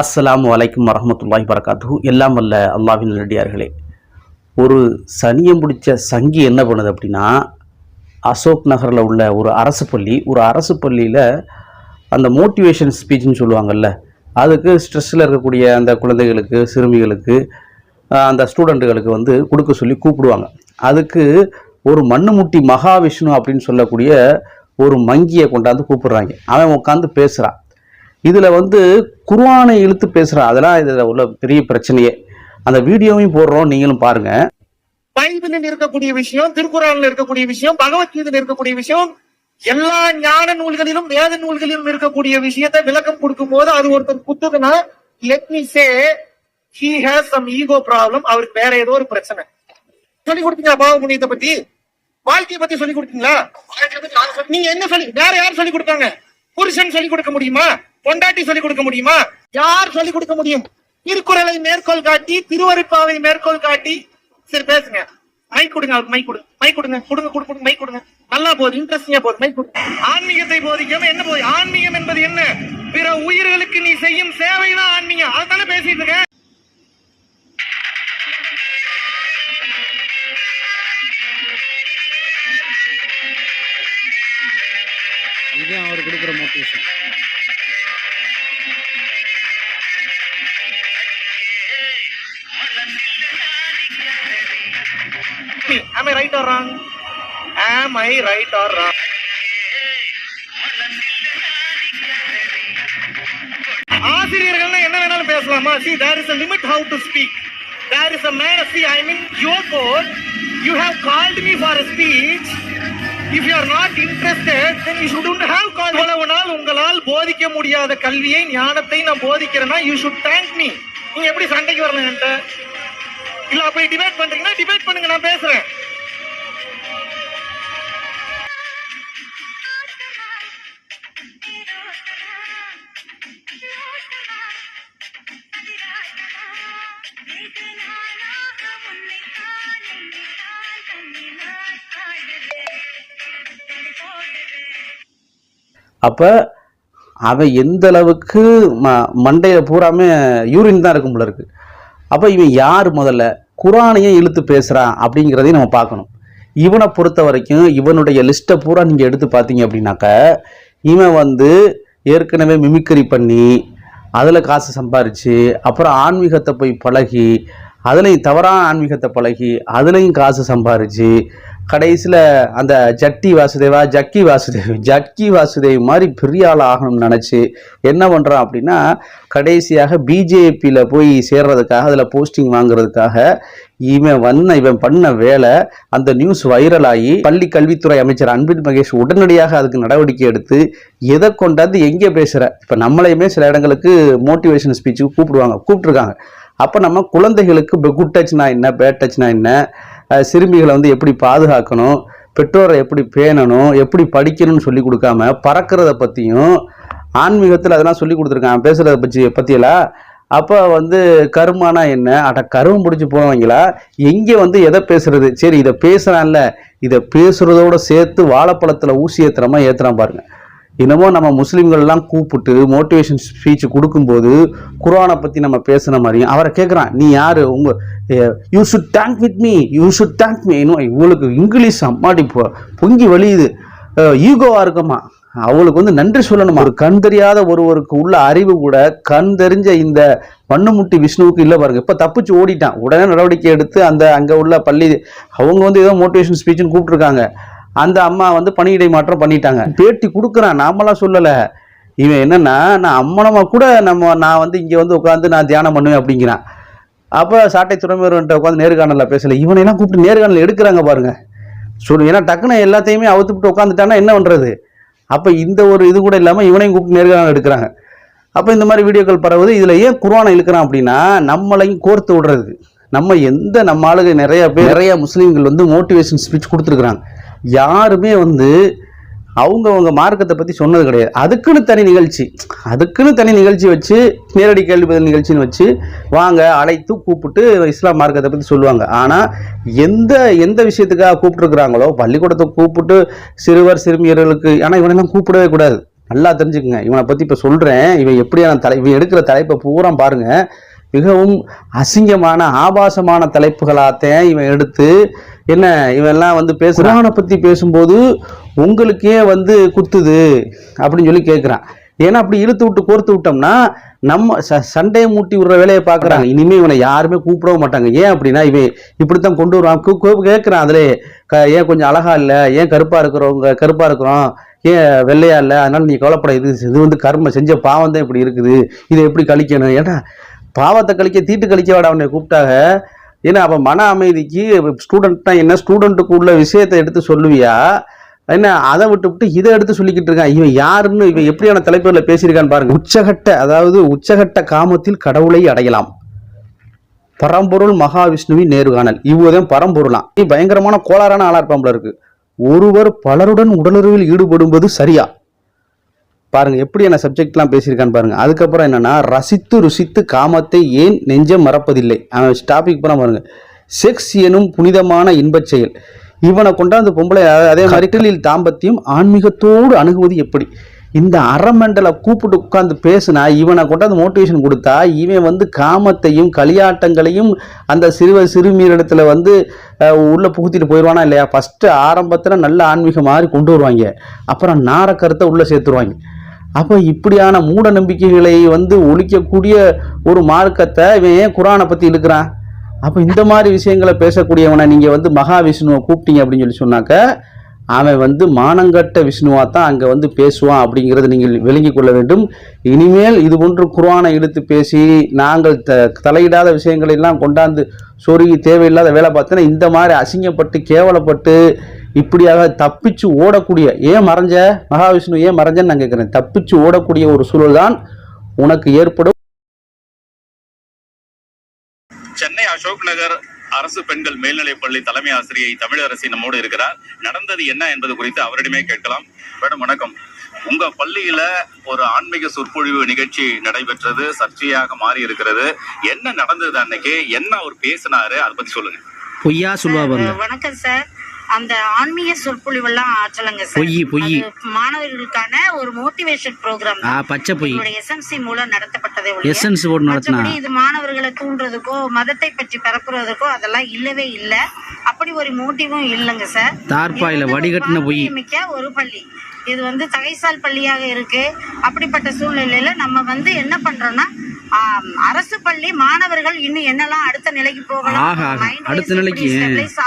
அஸ்லாம் வலைக்கும் வரஹ்மத்துல்லாஹி வரகாத்து எல்லாம் வல்ல அல்லாவின் நல்லடியார்களே ஒரு சனியம் பிடிச்ச சங்கி என்ன பண்ணுது அப்படின்னா அசோக் நகரில் உள்ள ஒரு அரசு பள்ளி ஒரு அரசு பள்ளியில் அந்த மோட்டிவேஷன் ஸ்பீச்சுன்னு சொல்லுவாங்கல்ல அதுக்கு ஸ்ட்ரெஸ்ஸில் இருக்கக்கூடிய அந்த குழந்தைகளுக்கு சிறுமிகளுக்கு அந்த ஸ்டூடெண்ட்டுகளுக்கு வந்து கொடுக்க சொல்லி கூப்பிடுவாங்க. அதுக்கு ஒரு மண்ணுமுட்டி மகாவிஷ்ணு அப்படின்னு சொல்லக்கூடிய ஒரு மங்கியை கொண்டாந்து கூப்பிடுறாங்க. அவன் உட்காந்து பேசுகிறான் இதில் வந்து குர்ஆனை இழுத்து பேசுகிறான் அதெல்லாம் இதில் உள்ள பெரிய பிரச்சனையே. அந்த வீடியோவையும் போடுறோம். நீங்களும் பாருங்க. பைபிளில் இருக்கக்கூடிய விஷயம் திருக்குறளில் இருக்கக்கூடிய விஷயம் பகவத்கீதையில் இருக்கக்கூடிய விஷயம் எல்லா ஞான நூல்களிலும் வேத நூல்களிலும் இருக்கக்கூடிய விஷயத்தை விளக்கம் கொடுக்கும் போது அது ஒருத்தர் குத்துதுன்னா let me say he has some ego problem அவருக்கு வேற ஏதோ ஒரு பிரச்சனை. சொல்லி கொடுத்தீங்களா பாவ புண்ணியத்தை பத்தி? வாழ்க்கையை பத்தி சொல்லி கொடுத்தீங்களா? நீங்க என்ன சொல்லி வேற யார் சொல்லி கொடுத்தாங்க? புருஷன் சொல்லி கொடுக்க முடியுமா? பொண்டாட்டி சொல்லிக் கொடுக்க முடியுமா? யார் சொல்லிக் கொடுக்க முடியும்? திருக்குறளை மேற்கோள் காட்டி திருவருப்பாவை மேற்கோள் காட்டி. சரி பேசுங்க. மைக் கொடுங்க அவருக்கு மைக் கொடுங்க மைக் கொடுங்க கொடுங்க கொடுங்க கொடுங்க மைக் கொடுங்க. நல்லா போகுது இன்ட்ரெஸ்டிங்கா போகுது மைக் கொடுங்க ஆன்மீகத்தை போதிக்காம என்ன போகுது ஆன்மீகம் என்பது என்ன? பிற உயிர்களுக்கு நீ செய்யும் சேவை தான் ஆன்மீகம். அதானே பேசிட்டு இருக்க? ஐ right or wrong am I right or wrong ஆசிரியர்கள்னா என்ன வேணாலும் பேசலாமா see there is a limit how to speak there is a man see I mean your code you have called me for a speech if you are not interested then you should have call இவ்வளவு நாள் உங்களால் போதிக்க முடியாத கல்வியை ஞானத்தை நான் போதிக்கிறேன்னா you should thank me நீங்க எப்படி சண்டைக்கு வரல என்கிட்ட இல்ல அப்படி டிபேட் பண்றீங்கன்னா டிபேட் பண்ணுங்க நான் பேசுறேன் அப்போ அவன் எந்த அளவுக்கு ம மண்டையில் பூராமே யூரின் தான் இருக்கும் போல இருக்கு. அப்போ இவன் யார் முதல்ல? குரானையே இழுத்து பேசுகிறான் அப்படிங்கிறதையும் நம்ம பார்க்கணும். இவனை பொறுத்த வரைக்கும் இவனுடைய லிஸ்ட்டை பூரா நீங்கள் எடுத்து பார்த்தீங்க அப்படின்னாக்க இவன் வந்து ஏற்கனவே மிமிக்ரி பண்ணி அதில் காசு சம்பாரித்து அப்புறம் ஆன்மீகத்தை போய் பழகி அதுலேயும் தவறான ஆன்மீகத்தை பழகி அதுலேயும் காசு சம்பாரித்து கடைசியில் அந்த ஜட்டி வாசுதேவா ஜக்கி வாசுதேவ் ஜக்கி வாசுதேவ் மாதிரி பெரிய ஆள் ஆகணும்னு நினச்சி என்ன பண்ணுறான் அப்படின்னா கடைசியாக பிஜேபியில் போய் சேர்றதுக்காக அதில் போஸ்டிங் வாங்குறதுக்காக இவன் வந்த இவன் பண்ண வேலை அந்த நியூஸ் வைரலாகி பள்ளி கல்வித்துறை அமைச்சர் அன்பின் மகேஷ் உடனடியாக அதுக்கு நடவடிக்கை எடுத்து எதை கொண்டாந்து எங்கே பேசுகிற இப்போ நம்மளையுமே சில இடங்களுக்கு மோட்டிவேஷன் ஸ்பீச்சுக்கு கூப்பிடுவாங்க கூப்பிட்ருக்காங்க அப்போ நம்ம குழந்தைகளுக்கு குட் டச்னா என்ன பேட் டச்னா என்ன? சிறுமிகளை வந்து எப்படி பாதுகாக்கணும் பெற்றோரை எப்படி பேணணும் எப்படி படிக்கணும்னு சொல்லி கொடுக்காம பறக்கிறத பற்றியும் ஆன்மீகத்தில் அதெல்லாம் சொல்லி கொடுத்துருக்கான் பேசுகிறத பற்றி பற்றியெல்லாம் அப்போ வந்து கருமானா என்ன? அட கருவம் பிடிச்சி போனவங்களா? எங்கே வந்து எதை பேசுறது? சரி இதை பேசுகிறான்ல இதை பேசுகிறதோட சேர்த்து வாழைப்பழத்தில் ஊசி ஏற்றுறமா ஏற்றுறான் பாருங்கள் என்னமோ நம்ம முஸ்லீம்கள்லாம் கூப்பிட்டு மோட்டிவேஷன் ஸ்பீச் கொடுக்கும்போது குரானை பற்றி நம்ம பேசுன மாதிரியும் அவரை கேட்குறான் நீ யார்? உங்கள் you should thank with me you should thank me இன்னும் இவளுக்கு இங்கிலீஷ் அம்மாடி பொ- பொங்கி வழியுது. ஈகோவாக இருக்குமா அவளுக்கு வந்து நன்றி சொல்லணுமா? ஒரு கண் தெரியாத ஒருவருக்கு உள்ள அறிவு கூட கண் தெரிஞ்ச இந்த மண்ணுமுட்டி விஷ்ணுவுக்கு இல்லை பாருங்க. இப்போ தப்பிச்சு ஓடிட்டான். உடனே நடவடிக்கை எடுத்து அந்த அங்கே உள்ள பள்ளி அவங்க வந்து ஏதோ மோட்டிவேஷன் ஸ்பீச்சுன்னு கூப்பிட்டுருக்காங்க. அந்த அம்மா வந்து பணியிடை மாற்றம் பண்ணிட்டாங்க. பேட்டி கொடுக்குறான். நாமெல்லாம் சொல்லலை. இவன் என்னன்னா நான் அம்மனமாக கூட நம்ம நான் வந்து இங்கே வந்து உட்காந்து நான் தியானம் பண்ணுவேன் அப்படிங்கிறான். அப்போ சாட்டை துறைமுருகன்ட்ட உட்காந்து நேர்காணலில் பேசலை. இவனையெல்லாம் கூப்பிட்டு நேர்காணல் எடுக்கிறாங்க பாருங்க. சொல்லு ஏன்னா டக்குன்னு எல்லாத்தையுமே அவுத்துப்பிட்டு உட்காந்துட்டானா என்ன பண்ணுறது அப்போ இந்த ஒரு இது கூட இல்லாமல் இவனையும் கூப்பிட்டு நேர்காணல் எடுக்கிறாங்க. அப்போ இந்த மாதிரி வீடியோக்கள் பரவுது. இதில் ஏன் குர்ஆனை இழுக்கிறான் அப்படின்னா நம்மளையும் கோர்த்து விடுறது. நம்ம எந்த நம்ம ஆளுங்க நிறைய பேர் நிறைய முஸ்லீம்கள் வந்து மோட்டிவேஷன் ஸ்பீச் கொடுத்துருக்குறாங்க. யாருமே வந்து அவங்கவுங்க மார்க்கத்தை பற்றி சொன்னது கிடையாது. அதுக்குன்னு தனி நிகழ்ச்சி. அதுக்குன்னு தனி நிகழ்ச்சி வச்சு நேரடி கேள்வி பதில் நிகழ்ச்சின்னு வச்சு வாங்க அழைத்து கூப்பிட்டு இஸ்லாம் மார்க்கத்தை பற்றி சொல்லுவாங்க. ஆனால் எந்த எந்த விஷயத்துக்காக கூப்பிட்டுருக்குறாங்களோ பள்ளிக்கூடத்தை கூப்பிட்டு சிறுவர் சிறுமியர்களுக்கு ஆனால் இவனெல்லாம் கூப்பிடவே கூடாது. நல்லா தெரிஞ்சுக்குங்க. இவனை பற்றி இப்போ சொல்கிறேன் இவன் எப்படியான தலை இவன் எடுக்கிற தலைப்பை பூரா பாருங்கள் மிகவும் அசிங்கமான ஆபாசமான தலைப்புகளாத்தான் இவன் எடுத்து என்ன இவெல்லாம் வந்து பேசுகிறானை பற்றி பேசும்போது உங்களுக்கே வந்து குத்துது அப்படின்னு சொல்லி கேட்குறான் ஏன்னா அப்படி இழுத்து விட்டு கோர்த்து விட்டோம்னா நம்ம ச சண்டையை மூட்டி விடுற வேலையை பார்க்குறாங்க. இனிமேல் இவனை யாருமே கூப்பிடவும் மாட்டாங்க. ஏன் அப்படின்னா இவன் இப்படித்தான் கொண்டு வருவான். கேட்குறான் அதிலே க ஏன் கொஞ்சம் அழகா இல்லை? ஏன் கருப்பாக இருக்கிறவங்க கருப்பாக இருக்கிறோம்? ஏன் வெள்ளையா இல்லை? அதனால நீ கவலைப்பட இது இது வந்து கர்ம செஞ்ச பாவம் தான் இப்படி இருக்குது. இதை எப்படி கழிக்கணும்? ஏன்னா பாவத்தை கழிக்க தீட்டு கழிக்க வாடா அவனை கூப்பிட்டாக ஏன்னா அப்போ மன அமைதிக்கு ஸ்டூடெண்ட்னா என்ன ஸ்டூடெண்ட்டுக்கு உள்ள விஷயத்தை எடுத்து சொல்லுவியா? என்ன அதை விட்டு விட்டு இதை எடுத்து சொல்லிக்கிட்டு இருக்கான். இவன் யாருன்னு இவன் எப்படியான தலைப்புகளில் பேசியிருக்கான்னு பாருங்க. உச்சகட்ட அதாவது உச்சகட்ட காமத்தில் கடவுளை அடையலாம். பரம்பொருள் மகாவிஷ்ணுவின் நேர்காணல். இவ்வளோதான் பரம்பொருளாம் நீ பயங்கரமான கோளாறான ஆளா இருப்பாம்பல இருக்கு. ஒருவர் பலருடன் உடலுறவில் ஈடுபடும்போது சரியா? பாருங்க எப்படி என்ன சப்ஜெக்ட்லாம் பேசியிருக்கான்னு பாருங்க. அதுக்கப்புறம் என்னன்னா ரசித்து ருசித்து காமத்தை ஏன் நெஞ்சம் மறப்பதில்லை? அவன் டாபிக் போனா பாருங்க. செக்ஸ் எனும் புனிதமான இன்பச் செயல். இவனை கொண்டாந்து பொம்பளை அதே மாதிரி கட்டிலில் தாம்பத்தியம் ஆன்மீகத்தோடு அணுகுவது எப்படி? இந்த அறமண்டலை கூப்பிட்டு உட்காந்து பேசுனா இவனை கொண்டாந்து மோட்டிவேஷன் கொடுத்தா இவன் வந்து காமத்தையும் களியாட்டங்களையும் அந்த சிறுவ சிறுமியிடத்துல வந்து உள்ள புகுத்திட்டு போயிடுவானா இல்லையா? ஃபர்ஸ்ட் ஆரம்பத்துல நல்ல ஆன்மீகம் மாதிரி கொண்டு வருவாங்க. அப்புறம் நார கருத்தை உள்ள சேர்த்துருவாங்க. அப்போ இப்படியான மூட நம்பிக்கைகளை வந்து ஒழிக்கக்கூடிய ஒரு மார்க்கத்தை இவன் ஏன் குரானை பற்றி இழுக்கிறான்? அப்போ இந்த மாதிரி விஷயங்களை பேசக்கூடியவனை நீங்கள் வந்து மகாவிஷ்ணுவை கூப்பிட்டீங்க அப்படின்னு சொல்லி சொன்னாக்க அவன் வந்து மானங்கட்ட விஷ்ணுவா தான் அங்கே வந்து பேசுவான் அப்படிங்கிறத நீங்கள் விளங்கி கொள்ள வேண்டும். இனிமேல் இது போன்று குரானை இழுத்து பேசி நாங்கள் த தலையிடாத விஷயங்களை எல்லாம் கொண்டாந்து சொருகி தேவையில்லாத வேலை பார்த்தோன்னா இந்த மாதிரி அசிங்கப்பட்டு கேவலப்பட்டு இப்படியாக தப்பிச்சு ஓடக்கூடிய ஏன் மறைஞ்ச? மகாவிஷ்ணு ஏன் மறைஞ்சன்னு நான் கேட்குறேன். தப்பிச்சு ஓடக்கூடிய ஒரு சூழல் தான் உனக்கு ஏற்படும். சென்னை அசோக் நகர் அரசு பெண்கள் மேல்நிலைப் பள்ளி தலைமை ஆசிரியை தமிழரசி நம்மோடு இருக்கிறார். நடந்தது என்ன என்பது குறித்து அவரிடமே கேட்கலாம். மேடம் வணக்கம். உங்க பள்ளியில ஒரு ஆன்மீக சொற்பொழிவு நிகழ்ச்சி நடைபெற்றது சர்ச்சையாக மாறி இருக்கிறது என்ன நடந்தது அன்னைக்கு? என்ன அவர் பேசினாரு? அதை பத்தி சொல்லுங்க. பொய்யா சொல்லுவா வணக்கம் சார். அந்த ஆன்மீக சொற்பொழிவெல்லாம் ஆற்றலங்க சார். மாணவர்களுக்கான ஒரு மோட்டிவேஷன் ப்ரோக்ராம் பச்சை பொய். எஸ்எம்சி மூலம் நடத்தப்பட்டதே நடத்தினா மற்றபடி இது மாணவர்களை தூண்டுறதுக்கோ மதத்தை பற்றி பரப்புறதுக்கோ அதெல்லாம் இல்லவே இல்ல. அப்படி ஒரு மோட்டிவும் இல்லைங்க சார். தார்பாயில வடிகட்டின பொய். மிக்க ஒரு பள்ளி. இது வந்து தகைசால் பள்ளியாக இருக்கு. அப்படிப்பட்ட சூழ்நிலையில நம்ம வந்து என்ன பண்றோம்னா அரசு பள்ளி மாணவர்கள் இன்னும் என்னெல்லாம் அடுத்த நிலைக்கு போகலாம்? அடுத்த நிலைக்கு.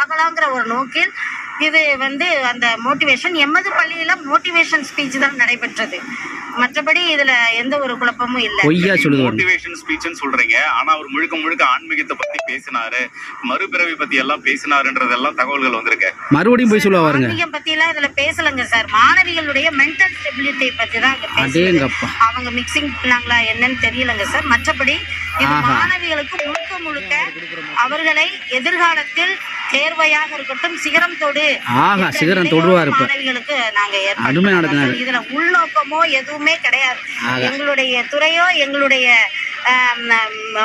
ஆகலாங்கிற ஒரு நோக்கில் இது வந்து அந்த மோட்டிவேஷன் எமது பள்ளியில மோட்டிவேஷன் ஸ்பீச் தான் நடைபெற்றது. மற்றபடி இதுல எந்த ஒரு குழப்பமும் இல்ல. பொய்யா சொல்லுது பாருங்க மோட்டிவேஷன் ஸ்பீச்னு சொல்றீங்க. ஆனா அவர் முழுக்க முழுக்க ஆன்மீகத்தை பத்தி பேசினாரு. மறுபிறவி பத்தி எல்லாம் பேசினாருன்றதெல்லாம் தகவல்கள் வந்திருக்கு. மறுபடியும் போய் சொல்லுவா பாருங்க ஆன்மீகம் பத்தி எல்லாம் இதுல பேசலங்க சார். மாணவிகளுடைய மென்டல் ஸ்டெபிலிட்டி பத்தி தான் இங்க பேசுறது. அடேங்கப்பா அவங்க மிக்சிங் பண்ணாங்களா என்னன்னு தெரியலங்க சார். மற்றபடி. மாணவிகளுக்கு முழுக்க முழுக்க அவர்களை எதிர்காலத்தில் தேர்வையாக இருக்கட்டும் சிகரம் தொடு ஆஹா, சிகரம் தொடுவா இருப்ப. மாணவிகளுக்கு நாங்க நடத்தினாரு. சார். இதுல உள்நோக்கமோ எதுவுமே கிடையாது. எங்களுடைய துறையோ எங்களுடைய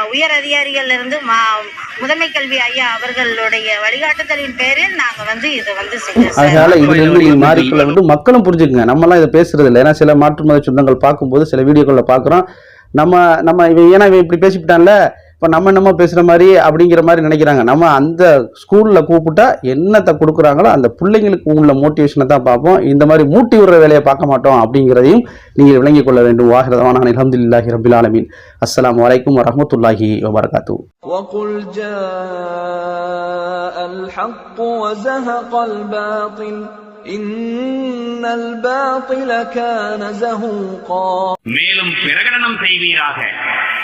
உயர் அதிகாரிகள் இருந்து மா- முதன்மை கல்வி ஐயா அவர்களுடைய வழிகாட்டுதலின் பேரில் நாங்க வந்து இதை வந்து. அதனால இதுல இருந்து நீங்க மாறிக்கொள்ள வேண்டும் மக்களும் புரிஞ்சுக்கங்க நம்மலாம் இதை பேசுறது இல்லை ஏன்னா சில மாற்று மத சொந்தங்கள் பார்க்கும்போது சில வீடியோக்களை பார்க்குறோம் நம்ம நம்ம இவன் ஏன்னா இவன் இப்படி பேசிவிட்டான்ல இப்போ நம்ம என்னமோ பேசுகிற மாதிரி அப்படிங்கிற மாதிரி நினைக்கிறாங்க நம்ம அந்த ஸ்கூலில் கூப்பிட்டா என்னத்தை கொடுக்குறாங்களோ அந்த பிள்ளைங்களுக்கு உள்ள மோட்டிவேஷனை தான் பார்ப்போம் இந்த மாதிரி மூட்டி விடுற வேலையை பார்க்க மாட்டோம் அப்படிங்கிறதையும் நீங்கள் விளங்கிக் கொள்ள வேண்டும் வாஹிரதவான அலமதுல்லாஹி ரபில் ஆலமீன் அஸ்ஸலாமு அலைக்கும் வரஹ்மத்துல்லாஹி வபரகாத்து وقل جاء الحق وزهق الباطل إن الباطل كان زهوقا மேலும் பிரகடனம் செய்வீராக